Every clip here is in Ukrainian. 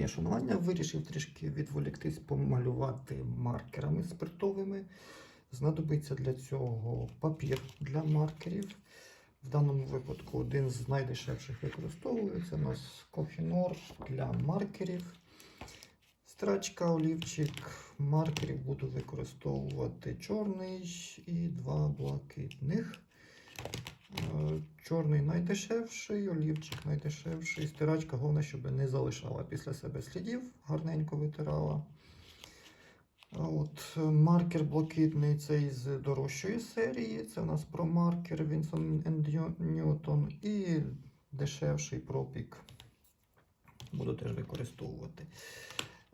Я шанування вирішив трішки відволіктись, помалювати маркерами спиртовими. Знадобиться для цього папір для маркерів. В даному випадку один з найдешевших використовується. У нас кофінор для маркерів. Страчка, олівчик, маркерів буду використовувати чорний і два блакитних. Е, Чорний найдешевший, олівчик найдешевший. Стирачка, головне, щоб не залишала після себе слідів, гарненько витирала. От, е, маркер блакитний це із дорожчої серії. Це у нас про маркер Vincent Newton і дешевший пропік. Буду теж використовувати.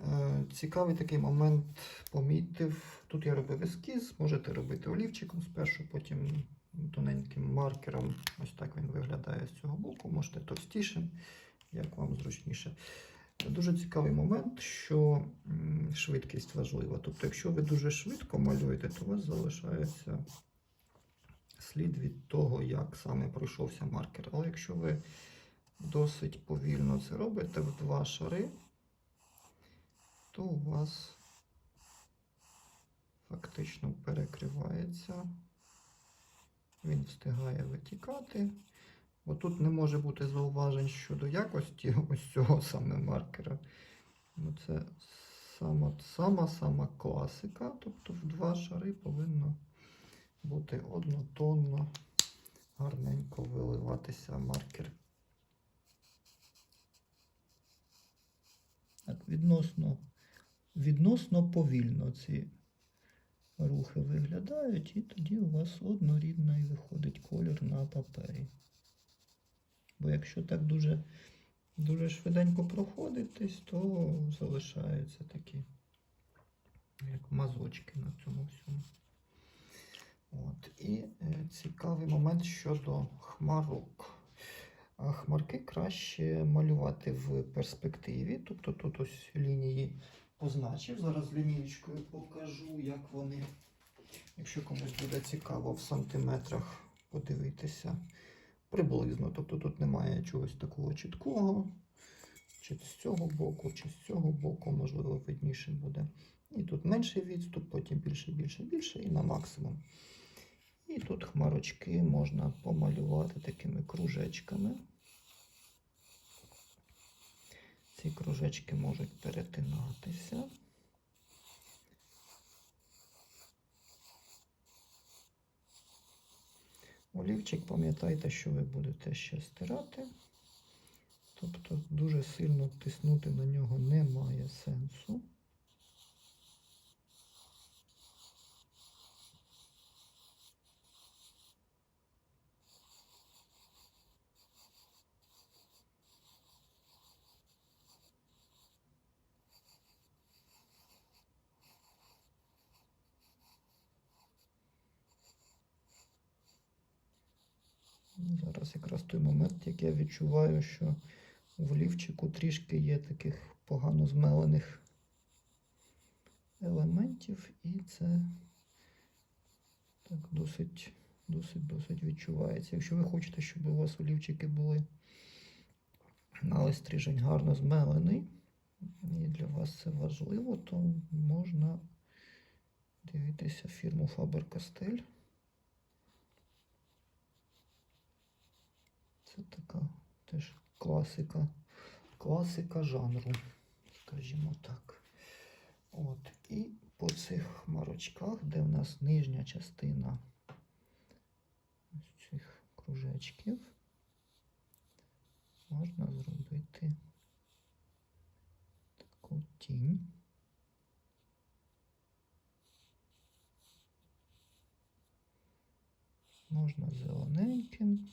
Е, Цікавий такий момент помітив. Тут я робив ескіз, можете робити олівчиком спершу, потім тоненьким маркером. Ось так він виглядає з цього боку. Можете товстішим, як вам зручніше. Дуже цікавий момент, що швидкість важлива. Тобто, якщо ви дуже швидко малюєте, то у вас залишається слід від того, як саме пройшовся маркер. Але якщо ви досить повільно це робите в два шари, то у вас фактично перекривається. Він встигає витікати. Бо тут не може бути зауважень щодо якості ось цього саме маркера. Це сама сама, сама класика. Тобто в два шари повинно бути однотонно, гарненько виливатися маркер. Відносно, відносно повільно ці рухи виглядають, і тоді у вас однорідний виходить колір на папері. Бо якщо так дуже, дуже швиденько проходитись, то залишаються такі як мазочки на цьому всьому. От. І е, цікавий момент щодо хмарок. А Хмарки краще малювати в перспективі. Тобто тут ось лінії позначив. Зараз лінієчкою покажу, як вони, якщо комусь буде цікаво, в сантиметрах подивитися приблизно. Тобто тут немає чогось такого чіткого. Чи з цього боку, чи з цього боку, можливо, видніше буде. І тут менший відступ, потім більше, більше, більше і на максимум. І тут хмарочки можна помалювати такими кружечками. Ці кружечки можуть перетинатися. Олівчик, пам'ятайте, що ви будете ще стирати. Тобто дуже сильно тиснути на нього немає сенсу. Зараз якраз той момент, як я відчуваю, що в лівчику трішки є таких погано змелених елементів, і це так досить, досить, досить відчувається. Якщо ви хочете, щоб у вас олівчики були на стрижень гарно змелений, і для вас це важливо, то можна дивитися фірму Faber-Castell. Це така теж класика, класика жанру, скажімо так. От. І по цих хмарочках, де в нас нижня частина ось цих кружечків, можна зробити таку тінь. Можна зелененьким.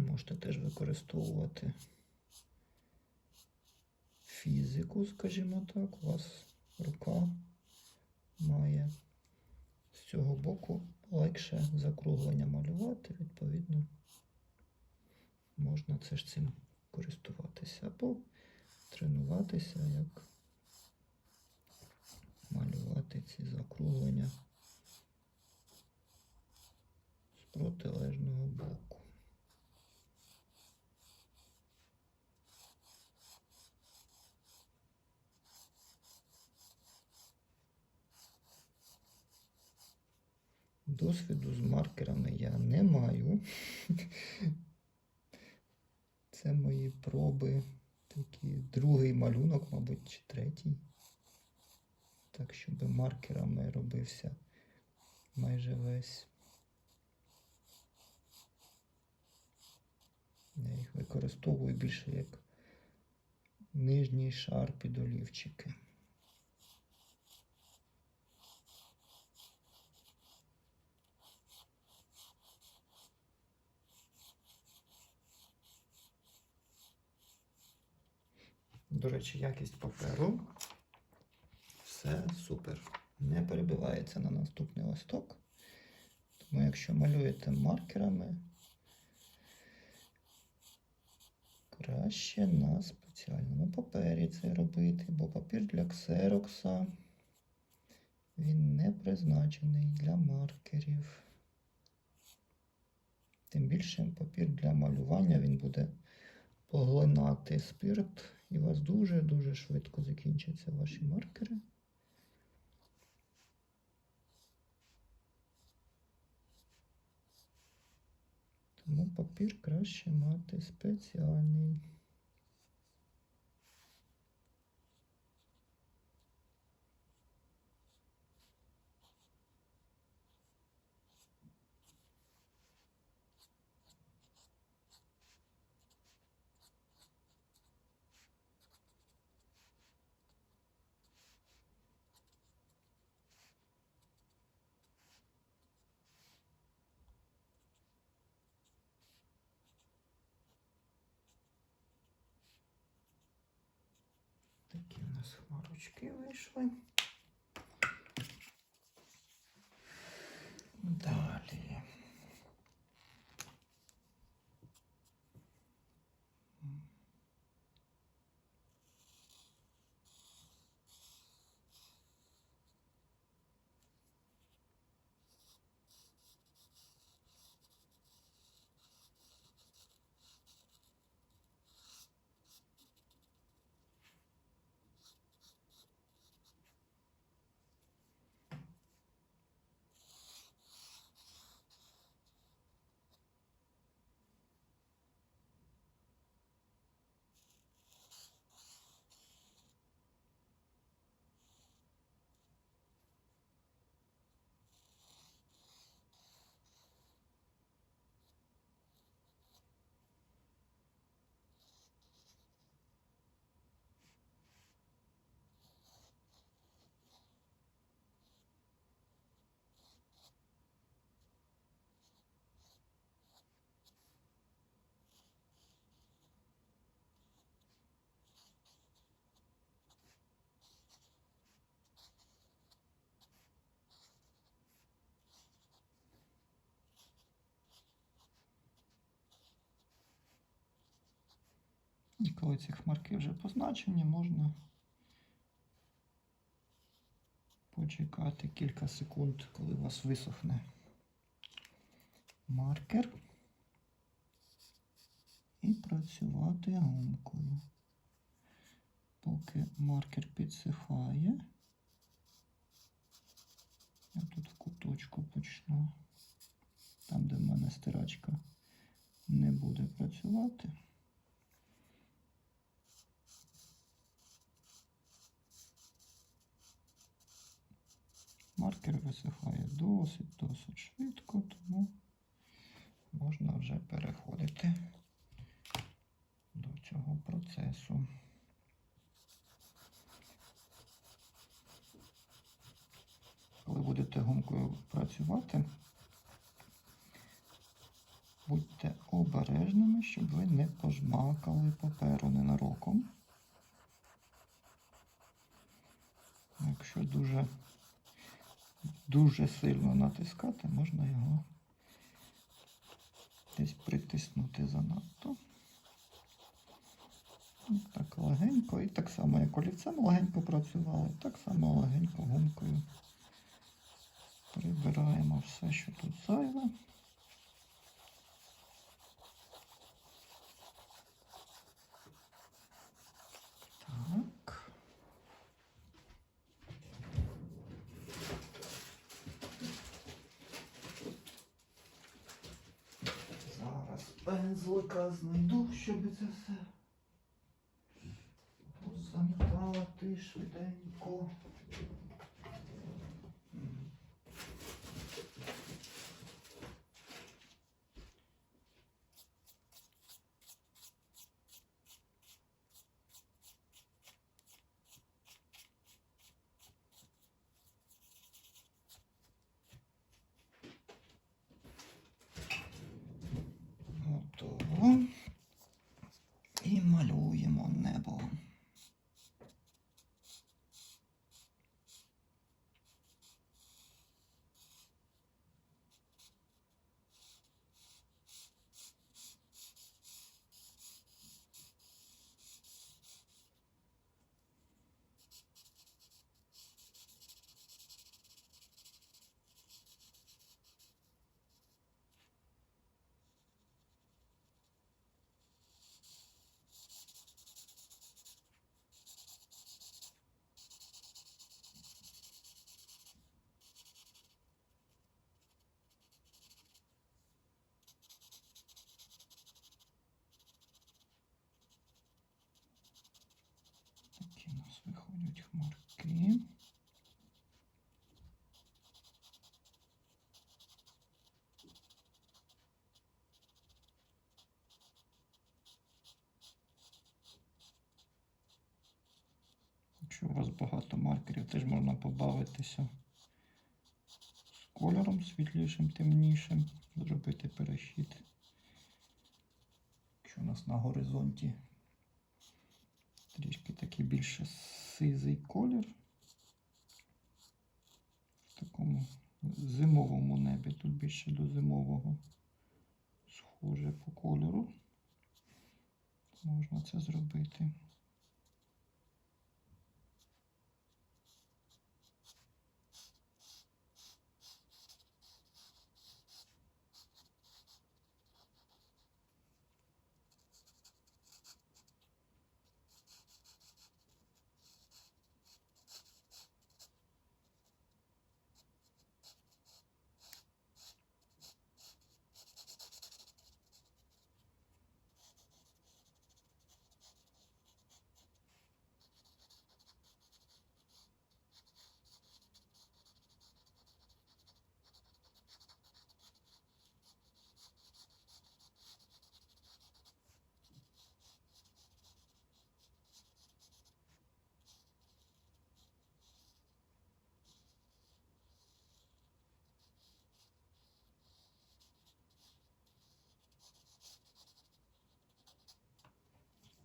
Можете теж використовувати фізику, скажімо так. У вас рука має з цього боку легше закруглення малювати, відповідно, можна це ж цим користуватися або тренуватися, як малювати ці закруглення з протилежного боку. Досвіду з маркерами я не маю. Це мої проби. Такий другий малюнок, мабуть, чи третій. Так, щоб маркерами робився майже весь. Я їх використовую більше як нижній шар під олівчики. До речі, якість паперу. Все супер. Не перебивається на наступний листок. Тому якщо малюєте маркерами, краще на спеціальному папері це робити, бо папір для ксерокса він не призначений для маркерів. Тим більше папір для малювання він буде поглинати спирт, і у вас дуже-дуже швидко закінчаться ваші маркери. Тому папір краще мати спеціальний. Такі у нас хмарочки вийшли. Далі. І коли ці хмарки вже позначені, можна почекати кілька секунд, коли у вас висохне маркер. І працювати гумкою. Поки маркер підсихає, я тут в куточку почну, там, де в мене стирачка не буде працювати. Маркер висихає досить досить швидко, тому можна вже переходити до цього процесу. Коли будете гумкою працювати, будьте обережними, щоб ви не пожмакали паперу ненароком. Якщо дуже сильно натискати, можна його десь притиснути занадто. Так легенько. І так само, як олівцем легенько працювали, так само легенько гумкою. Прибираємо все, що тут зайве. Так. Зараз пензлика знайду, щоб це все замітати швиденько. М. Готово. І малюємо небо. Такі у нас виходять хмарки. Якщо у вас багато маркерів, теж можна побавитися з кольором світлішим, темнішим, зробити перехід. Якщо у нас на горизонті трішки такий більше сизий колір. В такому зимовому небі, тут більше до зимового схоже по кольору. Можна це зробити.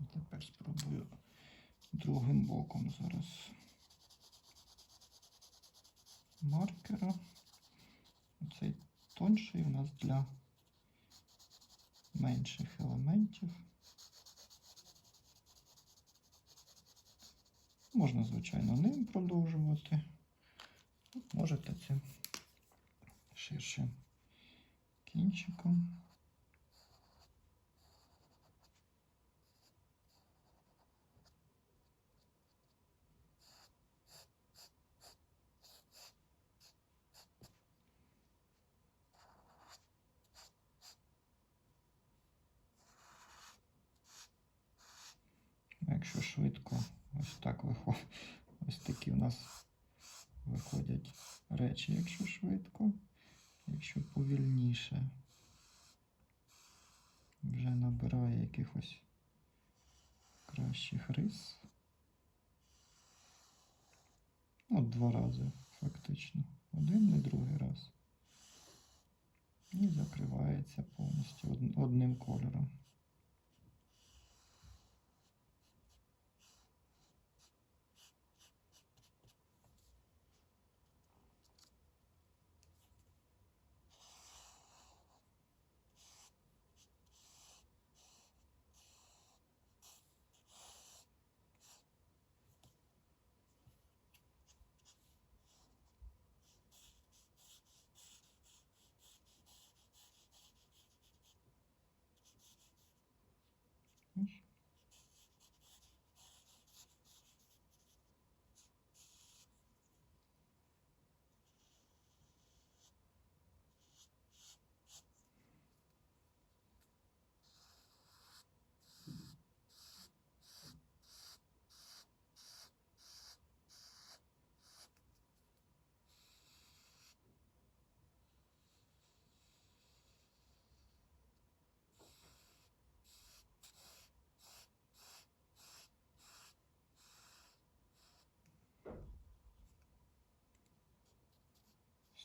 Тепер спробую другим боком зараз маркера. Цей тонший у нас для менших елементів. Можна, звичайно, ним продовжувати. Можете цим ширшим кінчиком. Якщо швидко, ось так виходить. Ось такі у нас виходять речі, якщо швидко, якщо повільніше, вже набирає якихось кращих рис. От два рази, фактично. Один і другий раз. І закривається повністю одним кольором.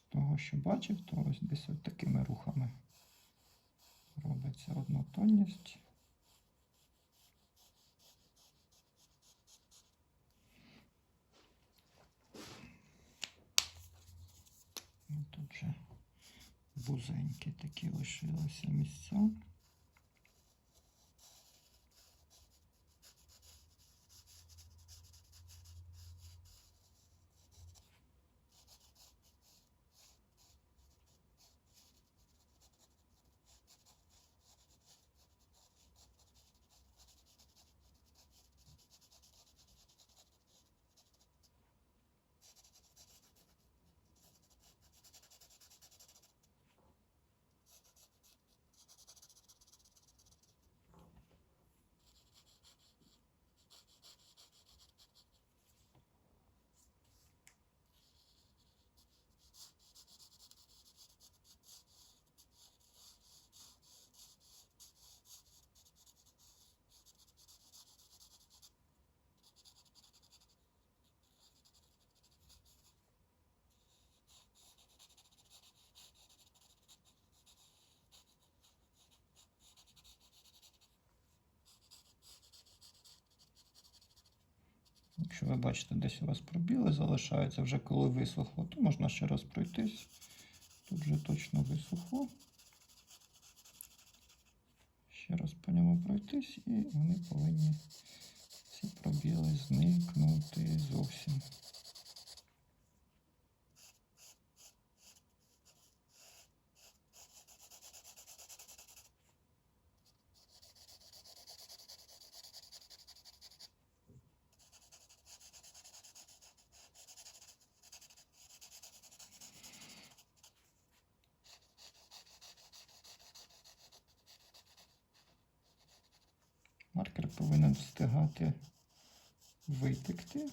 Того, що бачив, то ось десь от такими рухами робиться однотонність. Тут же бузенькі такі лишилися місця. Якщо ви бачите, десь у вас пробіли залишаються, вже коли висохло, то можна ще раз пройтись. Тут вже точно висохло. Ще раз по ньому пройтись, і вони повинні ці пробіли зникнути зовсім. Маркер повинен встигати витекти.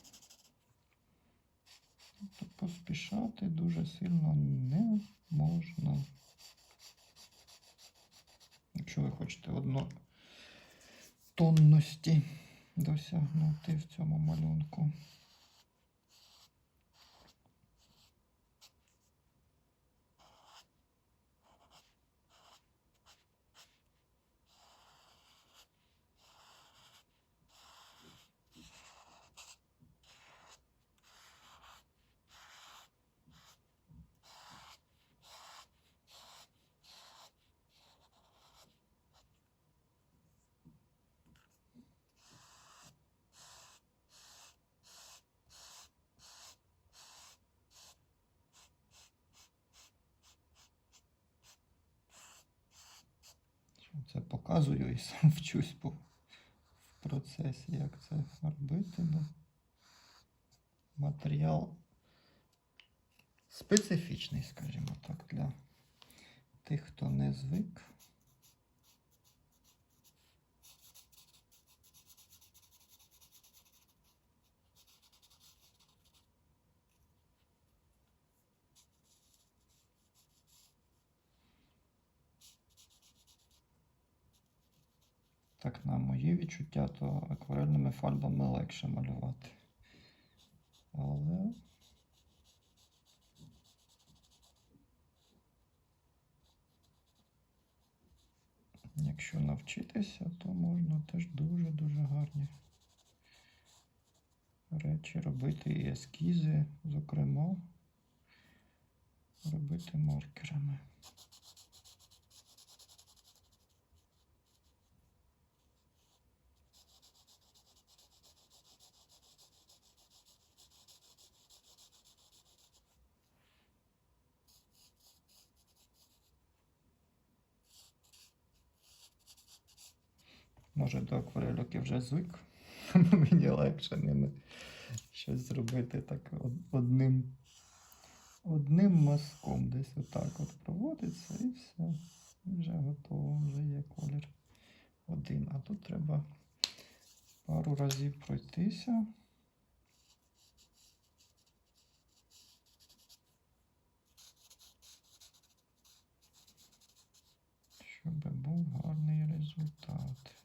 Тобто поспішати дуже сильно не можна. Якщо ви хочете однотонності досягнути в цьому малюнку. Це показую і сам вчусь по, в процесі, як це робити. Бо матеріал специфічний, скажімо так, для тих, хто не звик. Так, на мої відчуття, то акварельними фарбами легше малювати. Але. Якщо навчитися, то можна теж дуже-дуже гарні речі робити і ескізи, зокрема, робити маркерами. Може до акварельок я вже звик. Мені легше ними щось зробити так одним, одним мазком. Десь отак от проводиться і все. Вже готово, вже є колір один. А тут треба пару разів пройтися. Щоб був гарний результат.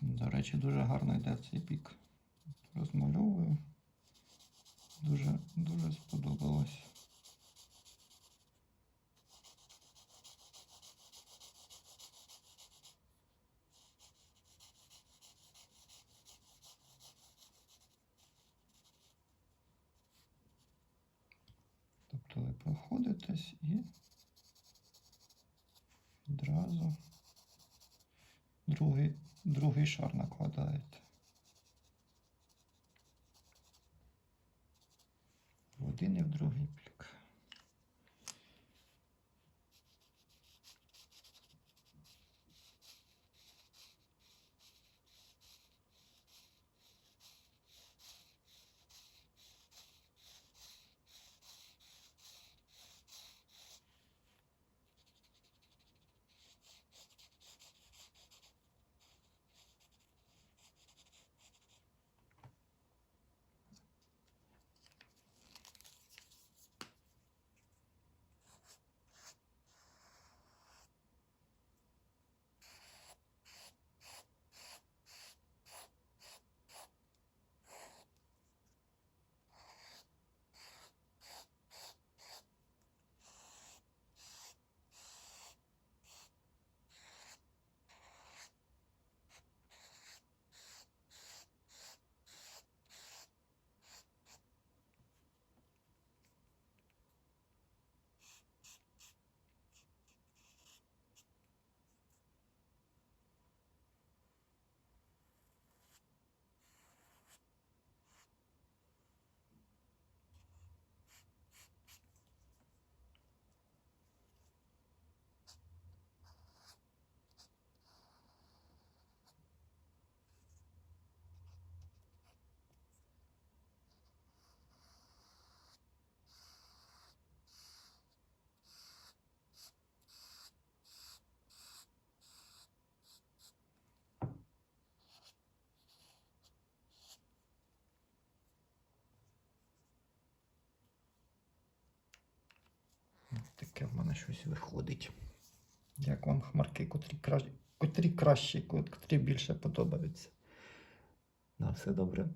До речі, дуже гарно йде цей бік. Розмальовую. Дуже, дуже сподобалось. Тобто ви проходитесь і відразу другий, другий шар накладаєте. В один і в другий плік. Таке в мене щось виходить. Як вам хмарки, котрі, кра... котрі кращі, котрі більше подобаються. На все добре.